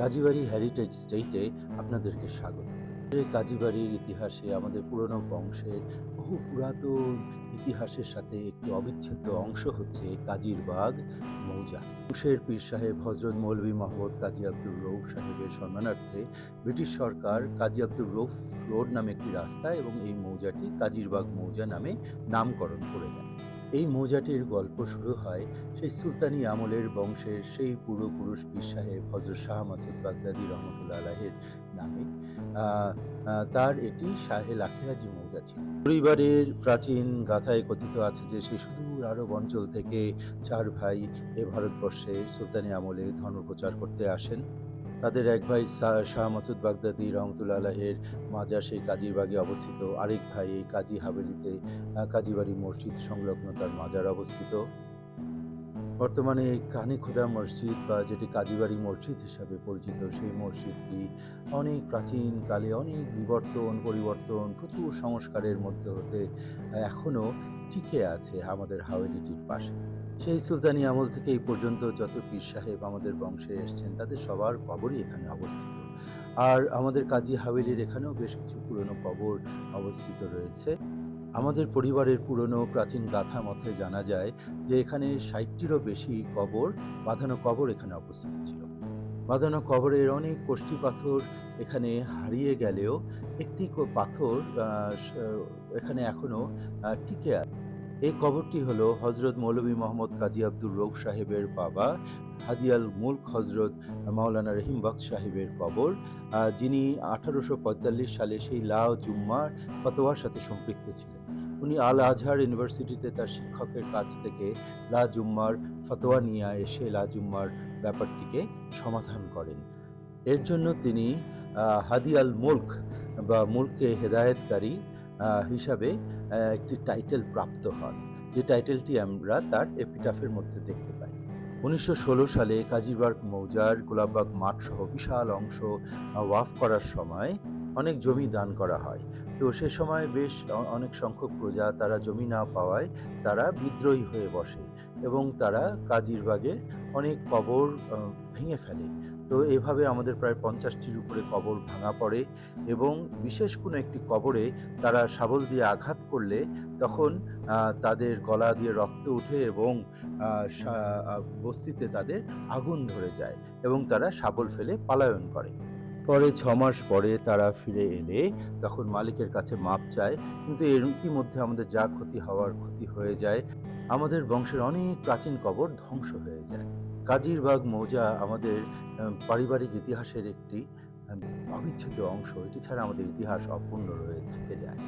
Kazibari heritage স্টেটে আপনাদেরকে স্বাগত। কাজীবাড়ির ইতিহাসে, আমাদের পুরনো বংশের বহু পুরাতন ইতিহাসের সাথে একটি অবিচ্ছেদ্য অংশ হচ্ছে কাজীর বাগ মৌজা। হুশের পীর সাহেব হজরত মৌলভী মোহাম্মদ কাজী আব্দুর রৌফ সাহেবের সম্মানার্থে ব্রিটিশ সরকার কাজী আব্দুর রৌফ রোড নামে একটি রাস্তা এবং এই মৌজাটি কাজীর বাগ মৌজা নামে নামকরণ করে এই মৌজাটির গল্প শুরু হয় সেই সুলতানি আমলের বংশের সেই পূর্বপুরুষ পীর সাহেব হজরত শাহ মাসুদ বাগদাদি রহমতুল্লাহ আলাহের নামে। তার এটি শাহে লাখেরাজি মৌজা ছিল। পরিবারের প্রাচীন গাথায় কথিত আছে যে সেই সুদূর আরব অঞ্চল থেকে চার ভাই এ ভারতবর্ষে সুলতানি আমলে ধর্ম প্রচার করতে আসেন। তাদের এক ভাই শাহ মাসুদ বাগদাদি রহমতুল্লাহ আলাহের মাজার সেই কাজীবাগে অবস্থিত। আরেক ভাই এই কাজী হাভেলিতে আহ, কাজীবাড়ি মসজিদ সংলগ্ন তার মাজার অবস্থিত। বর্তমানে এই কানে খোদা মসজিদ বা যেটি কাজীবাড়ি মসজিদ হিসাবে পরিচিত সেই মসজিদটি অনেক প্রাচীন কালে অনেক বিবর্তন পরিবর্তন প্রচুর সংস্কারের মধ্যে হতে এখনও টিকে আছে আমাদের হাওয়েলিটির পাশে। সেই সুলতানি আমল থেকে এই পর্যন্ত যত পীর সাহেব আমাদের বংশে এসছেন, তাদের সবার কবরই এখানে অবস্থিত। আর আমাদের কাজী হাওয়েলির এখানেও বেশ কিছু পুরনো কবর অবস্থিত রয়েছে। আমাদের পরিবারের পুরনো প্রাচীন গাথা মতে জানা যায় যে এখানে ষাটটিরও বেশি কবর, বাঁধানো কবর এখানে অবস্থিত ছিল। বাঁধানো কবরের অনেক কোষ্ঠী পাথর এখানে হারিয়ে গেলেও একটি পাথর এখানে এখনও টিকে আছে। এই কবরটি হলো হজরত মৌলভী মোহাম্মদ কাজী আব্দুর রৌফ সাহেবের বাবা, হাদিয়াল মুলক হজরত মাওলানা রহিম বক্স সাহেবের কবর যিনি আঠারোশো পঁয়তাল্লিশ সালে সেই লাও জুম্মার ফতোয়ার সাথে সম্পৃক্ত ছিলেন। উনি আল আজহার ইউনিভার্সিটিতে তার শিক্ষকের কাছ থেকে লা জুম্মার ফতোয়া নিয়ে এসে লা জুম্মার ব্যাপারটিকে সমাধান করেন। এর জন্য তিনি হাদি আল মুলক বা মুলকে হেদায়েতকারী হিসাবে একটি টাইটেল প্রাপ্ত হন। যে টাইটেলটি আমরা তার এপিটাফের মধ্যে দেখতে পাই। উনিশশো ষোলো সালে কাজীবাগ মৌজার গোলাপবাগ মাঠ সহ বিশাল অংশ ওয়াফ করার সময় অনেক জমি দান করা হয়। তো সে সময় বেশ অনেক সংখ্যক প্রজা তারা জমি না পাওয়ায় তারা বিদ্রোহী হয়ে বসে এবং তারা কাজিরবাগের অনেক কবর ভেঙে ফেলে। তো এভাবে আমাদের প্রায় পঞ্চাশটির উপরে কবর ভাঙা পড়ে এবং বিশেষ কোনো একটি কবরে তারা শাবল দিয়ে আঘাত করলে তখন তাদের গলা দিয়ে রক্ত উঠে এবং বস্তিতে তাদের আগুন ধরে যায় এবং তারা শাবল ফেলে পালায়ন করে। পরে, ছ মাস পরে তারা ফিরে এলে তখন মালিকের কাছে মাপ চায়। কিন্তু এর ইতিমধ্যে আমাদের যা ক্ষতি হওয়ার ক্ষতি হয়ে যায়, আমাদের বংশের অনেক প্রাচীন কবর ধ্বংস হয়ে যায়। কাজিরবাগ মৌজা আমাদের পারিবারিক ইতিহাসের একটি অবিচ্ছেদ্য অংশ। এটি ছাড়া আমাদের ইতিহাস অপূর্ণ রয়ে থেকে যায়।